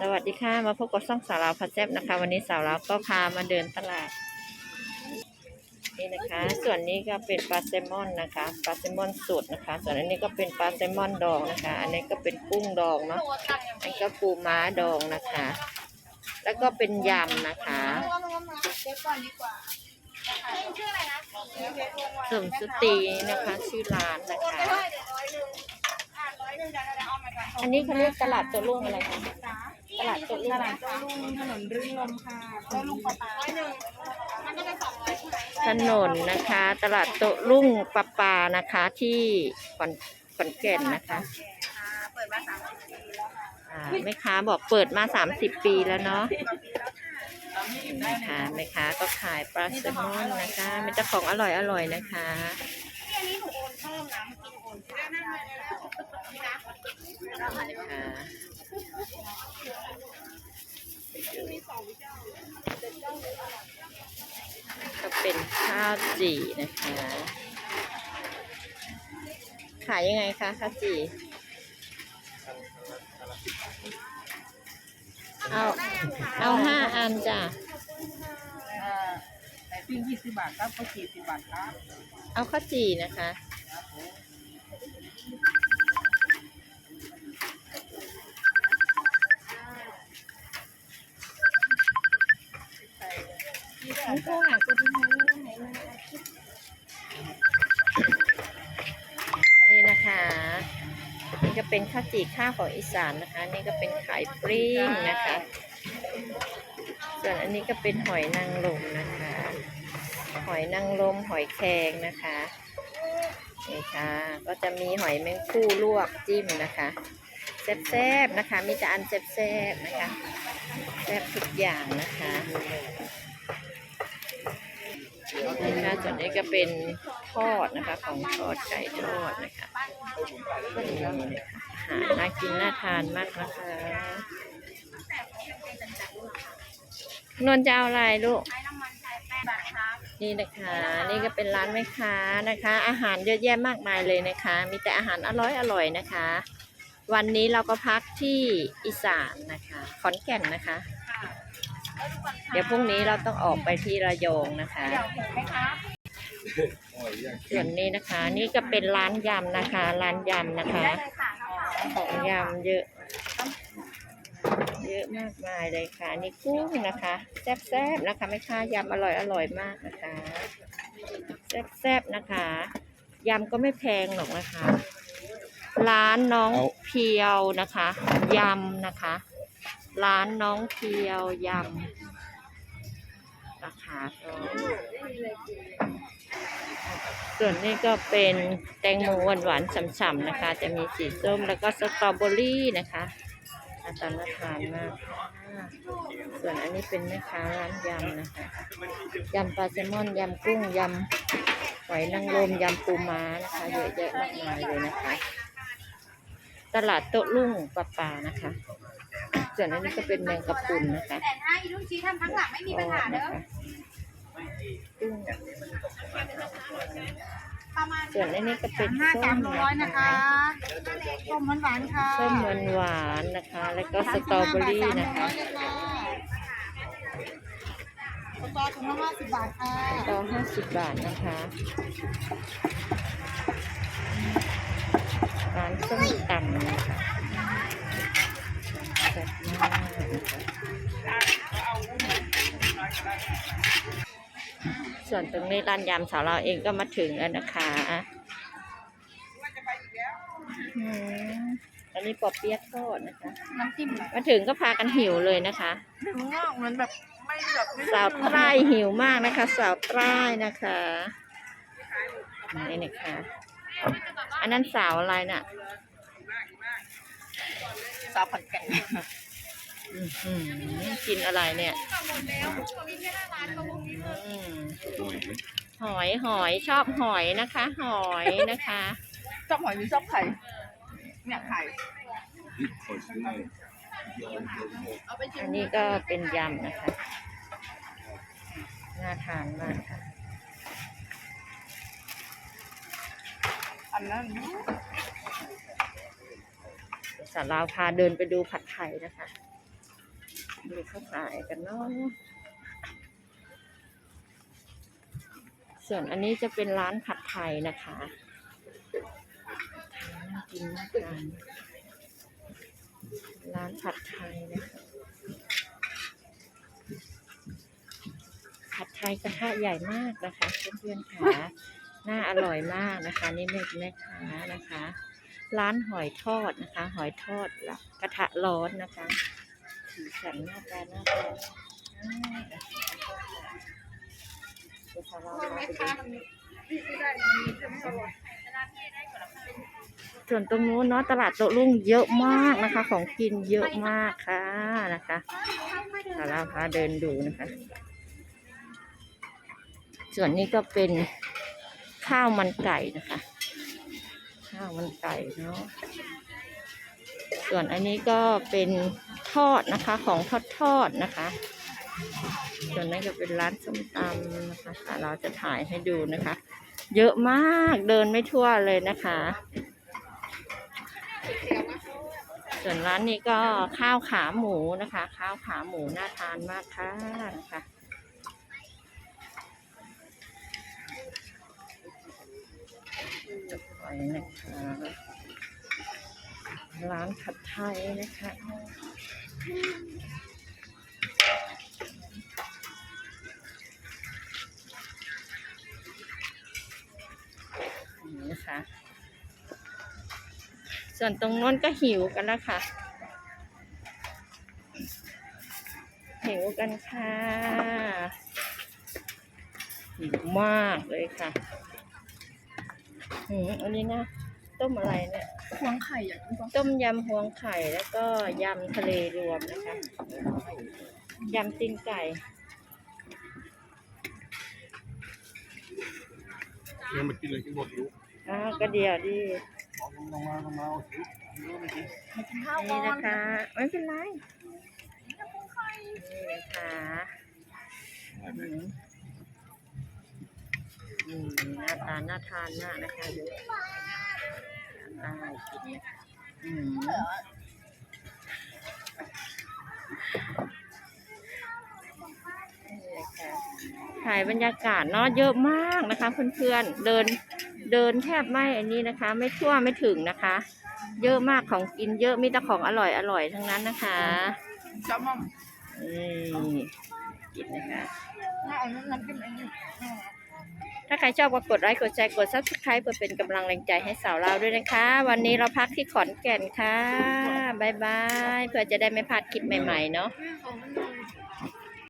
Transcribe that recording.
สวัสดีค่ะ มาพบกับช่องสาวลาวพัดแซบนะคะ วันนี้สาวลาวก็พามาเดินตลาด นี่นะคะ ส่วนนี้ก็เป็นปลาแซลมอนนะคะปลาแซลมอนสดนะคะ ส่วนอันนี้ก็เป็นปลาแซลมอนดองนะคะ อันนี้ก็เป็นกุ้งดองเนาะอันก็ปูม้าดองนะคะ แล้วก็เป็นยำนะคะเดี๋ยวก่อนดีกว่าชื่ออะไรนสมสตีนะคะชื่อร้านนะคะ อันนี้เขาเรียกตลาดตัวลุงอะไรคะ ตลาดโตัวลุงตลาดโต้รุ่งถนนรื่นลมค่ะโต้รุ่งปลาปาร้อยหนึ่งมันก็เป็นสองร้อยใช่ไหมถนนนะคะ ตลาดโตัวลุงปะปานะคะ ที่ขอนขอนแก่นนะคะเปิดมาสามสิบปีแล้วค่ะอ่าแม่ค้าบอกเปิดมา 30 ปีแล้วเนาะนะคะแม่ค้าก็ขายปลาแซลมอนนะคะเป็นเจ้าของอร่อยอร่อยนะคะ ที่อันนี้หนูโอนเพิ่มนะเมื่อกี้หนูโอนเพิ่มนั่นมาแล้วนี่นะ ค่ะ ข้าวจี่นะคะ ขายยังไงคะข้าวจี่เอาเอาห้าอันจ้ะแต่ปิ้งยี่สิบบาทครับก็สี่สิบบาทครับ เอาข้าวจี่นะคะฉันโทร ก็เป็นข้าวจี่ข้าวของอีสานนะคะ นี่ก็เป็นไข่ปริ้งนะคะ ส่วนอันนี้ก็เป็นหอยนางรมนะคะ หอยนางรมหอยแครงนะคะนี่ค่ะ ก็จะมีหอยแมงคู่ลวกจิ้มนะคะแซ่บๆนะคะ มีแต่อันแซ่บๆนะคะแซ่บทุกอย่างนะคะนะคะส่วนนี้ก็เป็นทอดนะคะของทอดไก่ทอดนะคะ นี่นะคะอาหารน่ากินน่าทานมากนะคะนวลจะเอาอะไรลูก นี่นะคะ นี่ก็เป็นร้านแม่ค้านะคะ อาหารเยอะแยะมากมายเลยนะคะ มีแต่อาหารอร่อยอร่อยนะคะ วันนี้เราก็พักที่อีสานนะคะ ขอนแก่นนะคะ เดี๋ยวพรุ่งนี้เราต้องออกไปที่ระยองนะคะ ส่วนนี้นะคะ นี่ก็เป็นร้านยำนะคะ ร้านยำนะคะ ของยำเยอะ เยอะมากมายเลยค่ะ นี่กุ้งนะคะ แซ่บๆนะคะแม่ค้ายำอร่อยอร่อยมากนะคะ แซ่บๆนะคะยำก็ไม่แพงหรอกนะคะ ร้านน้องเพียวนะคะยำนะคะ ร้านน้องเพียวยำราคาก็ ส่วนนี้ก็เป็นแตงโมหวานๆฉ่ำๆนะคะ จะมีสีส้มแล้วก็สตรอเบอรี่นะคะหน้าตาน่าทานมากค่ะส่วนอันนี้เป็นแม่ค้าร้านยำนะคะยำปลาแซลมอนยำกุ้งยำหอยนางรมยำปูม้านะคะเยอะแยะมากมายเลยนะคะ ตลาดโต๊ะลุ่งปลาปานะคะ ส่วนอันนี้ก็เป็นแมงกะพรุนนะคะแต่ถ้าอีลูกชี้ทำทั้งหลังไม่มีปัญหาเด้อ กุ้งประมาณส่วนอันนี้ก็เป็นห้าส้สามมร้อยนะนะคะคะส้มหวานๆค่ะส้มหวานหวานๆนะคะ แล้วก็สตรอเบอรี่นะคะ สตรอถุงละห้าสิบบาทค่ะต่อห้าสิบบาทนะคะร้านส้มตำนะคะแซ่บมากนะคะ ส่วนตรงนี้ร้านยำสาวเราเองก็มาถึงแล้วนะคะอืมอันนี้ปอเปี๊ยะทอดนะคะ น้ำจิ้มเหรอมาถึงก็พากันหิวเลยนะคะถึงงอกเหมือนแบบไม่แบบไม่สาวใต้หิวมากนะคะ สาวใต้นะคะนี่นะคะอันนั้นสาวอะไรน่ะ สาวขอนแก่นอื้อหือ กินอะไรเนี่ยอืมหอยหอยชอบหอยนะคะ หอยนะคะชอบหอยหรือชอบไข่เนี่ยไข่อันนี้ก็เป็นยำนะคะน่าทานมากค่ะอันนั้นสาวลาวพาเดินไปดูผัดไทยนะคะ ดูเขาขายกันเนาะส่วนอันนี้จะเป็นร้านผัดไทยนะคะน่ากินมากเลยร้านผัดไทยนะคะผัดไทยกระทะใหญ่มากนะคะเพื่อนๆค่ะน่าอร่อยมากนะคะ นี่แม่แม่ค้านะคะ ร้านหอยทอดนะคะ หอยทอดละกระทะร้อนนะคะ สีสันหน้าตาหน้าตาอ่าเดี๋ยวพาเราพ่อไม่ดูค้ามันพี่ไม่ได้มันมีเรื่องอร่อยส่วนตรงนู้นเนาะตลาดโต๊ะรุ่งเยอะมากนะคะ ของกินเยอะมากค่ะนะคะพาเราพาเดินดูนะคะ ส่วนนี้ก็เป็นข้าวมันไก่นะคะ ข้าวมันไก่เนาะส่วนอันนี้ก็เป็น ทอดนะคะ ของทอดทอดนะคะส่วนนั้นก็เป็นร้านส้มตำนะคะ เราจะถ่ายให้ดูนะคะ เยอะมากเดินไม่ทั่วเลยนะคะ ส่วนร้านนี้ก็ข้าวขาหมูนะคะ ข้าวขาหมูน่าทานมากค่ะนะคะไปนะคะร้านผัดไทยนะคะ นี่นะคะส่วนตรงโน้นก็หิวกันแล้วค่ะ หิวกันค่ะ หิวมากเลยค่ะ อืมอันนี้นะ ต้มอะไรเนี่ยพวงไข่อย่างนี้ต้มยำพวงไข่แล้วก็ยำทะเลรวมนะคะยำตีนไก่เดี๋ยวมากินเลยกินหมดรู้อ้าวก็เดียวดีเอาลงมาลงมาเอาสิเดี๋ยวไม่กินกินข้าวก่นี่อนนะคะไม่เป็นไรนี่นะคะอืมอืมหน้าตาน่าทานมากนะคะดู ได้กินนะคะอืมถ่ายบรรยากาศเนาะเยอะมากนะคะเพื่อนๆเดินเดินแทบไม่อันนี้นะคะ ไม่ทั่วไม่ถึงนะคะ เยอะมากของกินเยอะมีแต่ของอร่อยอร่อยทั้งนั้นนะคะจะมองนี่กินนะคะถ้าเอาน้ำจิ้มอันนี้ ถ้าใครชอบก็กดไลค์กดแชร์กดซับสไครป์เพื่อเป็นกำลังแรงใจให้สาวเราด้วยนะคะ วันนี้เราพักที่ขอนแก่นค่ะบายบายเพื่อจะได้ไม่พลาดคลิปใหม่ๆเนาะ